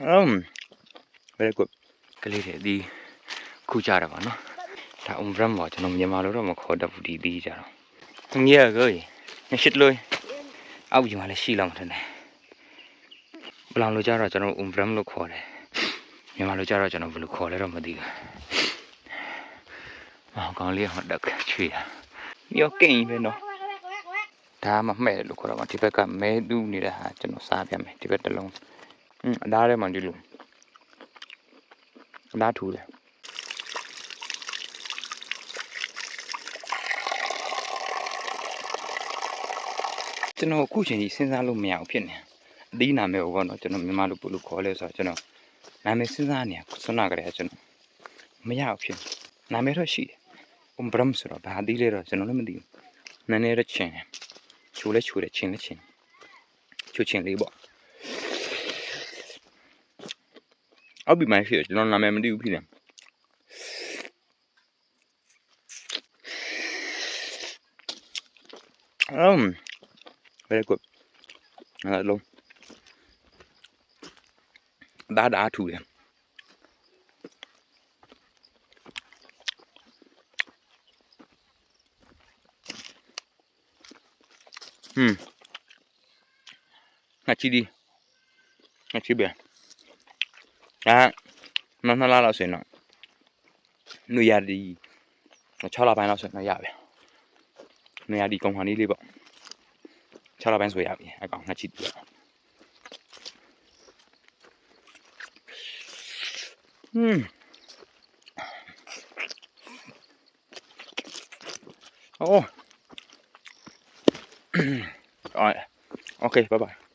um very good ကလေးတွေဒီခုကြတာပါနော်ဒါ umbrella ပါကျွန်တော်မြန်မာလိုတော့မခေါ်တတ်ဘူးဒီဒီကြတော့ငယ်ကိုမရှိလို့အောက်ကြီးမှာလည်းရှိလောက်မှထင်တယ်ဘလောင်လိုကြတော့ကျွန်တော် umbrella လို့ခေါ်တယ်မြန်မာလိုကြတော့ကျွန်တော်ဘယ်လိုခေါ်လဲတော့မသိဘူးဟောကောင်လေးဟောတက်ချွေတာမြောကိန်ပဲနော်ဒါမှမှဲ့တယ်လို့ခေါ်တော့မှဒီဘက်ကမဲတူးနေတဲ့ဟာကျွန်တော်စားပြမယ်ဒီဘက်တစ်လုံး อืมအသားထဲမှာဒီလိုအသားထူတယ်ကျွန်တော်အခုချိန်ကြီးစဉ်းစားလို့မရဘူးဖြစ်နေအသီးနာမည်ဘောနော်ကျွန်တော်မြန်မာလိုပို့လို့ခေါ်လဲဆိုတော့ကျွန်တော်နာမည်စဉ်းစားနေရဆွနာကြတယ်ကျွန်တော်မရဘူးဖြစ်နေနာမည်တော့ရှိတယ် umbram ဆိုတော့ဘာအသီးလဲတော့ကျွန်တော်လည်းမသိဘူးနည်းနည်းတော့ချင်းတယ်ချိုးလဲချိုးတယ်ချင်းလဲချင်းချိုးချင်းလေးပေါ့ I'll be my fish, non la même di pina. Um, very good. Là luôn. Đá đá thủ liền. Hmm. Ngạc chi đi. Ngạc chi biển. 啊，那那拉了水呢？你压力，我敲老板了水，那压呗。你压力工行的里不？敲老板水压呗，还讲那去掉。嗯。哦。哎，OK，拜拜。